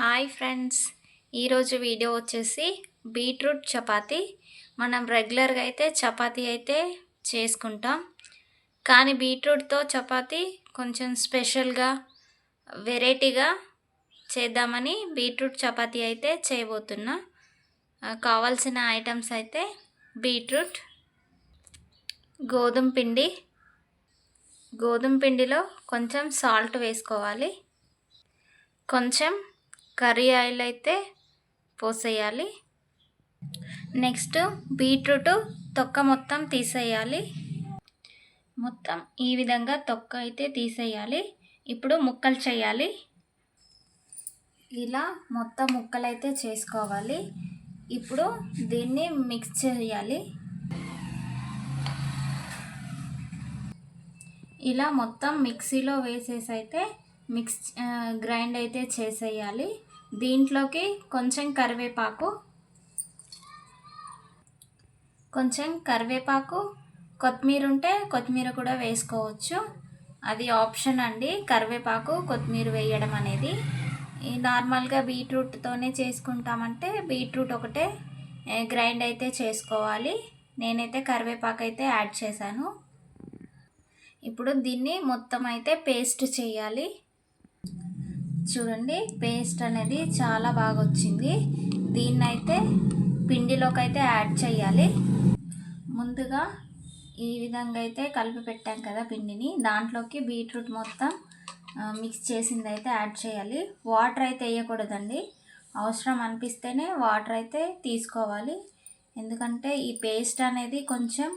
Hi friends. ఈరోజు video వచ్చేసి beetroot chapati. మనం రెగ్యులర్గా అయితే చపాతీ అయితే చేసుకుంటాం. కానీ బీట్రూట్తో చపాతి కొంచెం స్పెషల్గా వెరైటీగా చేద్దామని బీట్రూట్ చపాతి అయితే చేయబోతున్నా. కావాల్సిన ఐటమ్స్ అయితే బీట్రూట్ గోధుమ పిండి. గోధుమ పిండిలో కొంచెం సాల్ట్ వేసుకోవాలి. కొంచెం కర్రీ ఆయిల్ అయితే పోసేయాలి. నెక్స్ట్ బీట్రూట్ తొక్క మొత్తం తీసేయాలి. మొత్తం ఈ విధంగా తొక్క అయితే తీసేయాలి. ఇప్పుడు ముక్కలు చేయాలి. ఇలా మొత్తం ముక్కలు అయితే చేసుకోవాలి. ఇప్పుడు దీన్ని మిక్స్ చేయాలి. ఇలా మొత్తం మిక్సీలో వేసేసి అయితే మిక్స్ గ్రైండ్ అయితే చేసేయాలి. దీంట్లోకి కొంచెం కరివేపాకు కొంచెం కరివేపాకు కొత్తిమీర ఉంటే కొత్తిమీర కూడా వేసుకోవచ్చు. అది ఆప్షన్ అండి. కరివేపాకు కొత్తిమీర వేయడం అనేది. నార్మల్గా బీట్రూట్తోనే చేసుకుంటామంటే బీట్రూట్ ఒకటే గ్రైండ్ అయితే చేసుకోవాలి. నేనైతే కరివేపాకు అయితే యాడ్ చేశాను. ఇప్పుడు దీన్ని మొత్తం అయితే పేస్ట్ చేయాలి. చూడండి పేస్ట్ అనేది చాలా బాగా వచ్చింది దీన్ని అయితే పిండిలోకి అయితే యాడ్ చేయాలి. ముందుగా ఈ విధంగా అయితే కలిపి పెట్టాం కదా పిండిని. దాంట్లోకి బీట్రూట్ మొత్తం మిక్స్ చేసింది అయితే యాడ్ చేయాలి. వాటర్ అయితే వేయకూడదండి. అవసరం అనిపిస్తేనే వాటర్ అయితే తీసుకోవాలి. ఎందుకంటే ఈ పేస్ట్ అనేది కొంచెం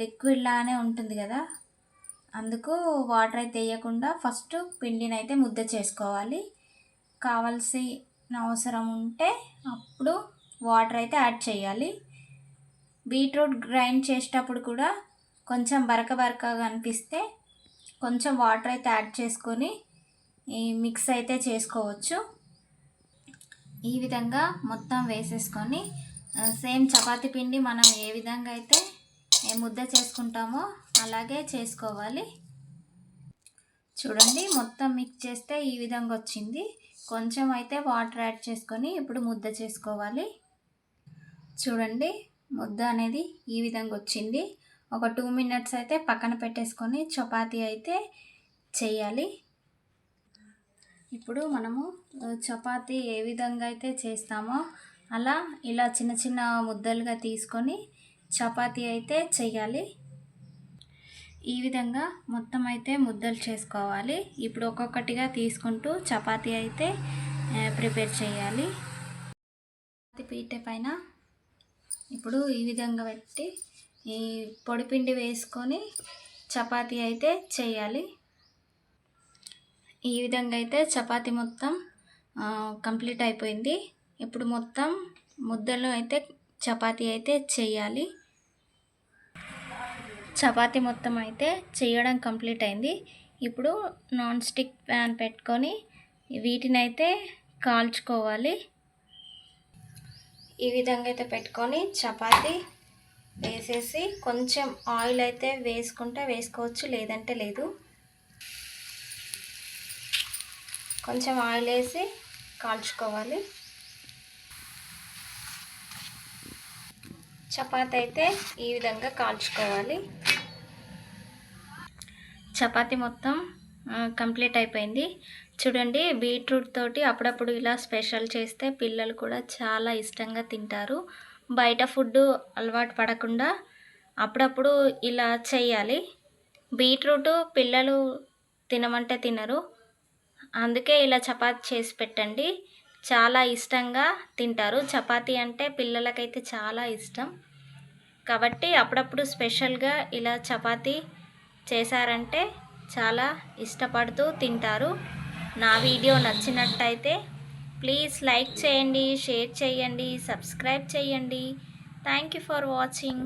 లిక్విడ్ లానే ఉంటుంది కదా. అందుకు వాటర్ అయితే వేయకుండా ఫస్ట్ పిండిని అయితే ముద్ద చేసుకోవాలి. కావాల్సిన అవసరం ఉంటే అప్పుడు వాటర్ అయితే యాడ్ చేయాలి. బీట్రూట్ గ్రైండ్ చేసేటప్పుడు కూడా కొంచెం బరక బరకగా అనిపిస్తే కొంచెం వాటర్ అయితే యాడ్ చేసుకొని ఈ మిక్స్ అయితే చేసుకోవచ్చు. ఈ విధంగా మొత్తం వేసేసుకొని సేమ్ చపాతి పిండి మనం ఏ విధంగా అయితే ముద్ద చేసుకుంటామో అలాగే చేసుకోవాలి. చూడండి మొత్తం మిక్స్ చేస్తే ఈ విధంగా వచ్చింది. కొంచెం అయితే వాటర్ యాడ్ చేసుకొని ఇప్పుడు ముద్ద చేసుకోవాలి. చూడండి ముద్ద అనేది ఈ విధంగా వచ్చింది. ఒక టూ మినిట్స్ అయితే పక్కన పెట్టేసుకొని చపాతీ అయితే చేయాలి. ఇప్పుడు మనము చపాతీ ఏ విధంగా అయితే చేస్తామో అలా ఇలా చిన్న చిన్న ముద్దలుగా తీసుకొని చపాతీ అయితే చేయాలి. ఈ విధంగా మొత్తం అయితే ముద్దలు చేసుకోవాలి. ఇప్పుడు ఒక్కొక్కటిగా తీసుకుంటూ చపాతీ అయితే ప్రిపేర్ చేయాలి. పీట పైన ఇప్పుడు ఈ విధంగా పెట్టి ఈ పొడిపిండి వేసుకొని చపాతీ అయితే చేయాలి. ఈ విధంగా అయితే చపాతీ మొత్తం కంప్లీట్ అయిపోయింది. ఇప్పుడు మొత్తం ముద్దలు అయితే చపాతీ అయితే చేయాలి. చపాతి మొత్తం అయితే చేయడం కంప్లీట్ అయింది. ఇప్పుడు నాన్ స్టిక్ ప్యాన్ పెట్టుకొని వీటిని అయితే కాల్చుకోవాలి. ఈ విధంగా అయితే పెట్టుకొని చపాతి వేసేసి కొంచెం ఆయిల్ అయితే వేసుకుంటే వేసుకోవచ్చు లేదంటే లేదు. కొంచెం ఆయిల్ వేసి కాల్చుకోవాలి. చపాతి అయితే ఈ విధంగా కాల్చుకోవాలి. చపాతి మొత్తం కంప్లీట్ అయిపోయింది. చూడండి బీట్రూట్ తోటి అప్పుడప్పుడు ఇలా స్పెషల్ చేస్తే పిల్లలు కూడా చాలా ఇష్టంగా తింటారు. బయట ఫుడ్ అలవాటు పడకుండా అప్పుడప్పుడు ఇలా చేయాలి. బీట్రూట్ పిల్లలు తినమంటే తినరు. అందుకే ఇలా చపాతి చేసి పెట్టండి. చాలా ఇష్టంగా తింటారు. చపాతీ అంటే పిల్లలకైతే చాలా ఇష్టం. కాబట్టి అప్పుడప్పుడు స్పెషల్గా ఇలా చపాతీ చేశారంటే చాలా ఇష్టపడుతూ తింటారు. నా వీడియో నచ్చినట్టయితే ప్లీజ్ లైక్ చేయండి షేర్ చేయండి సబ్స్క్రైబ్ చేయండి. Thank you for watching.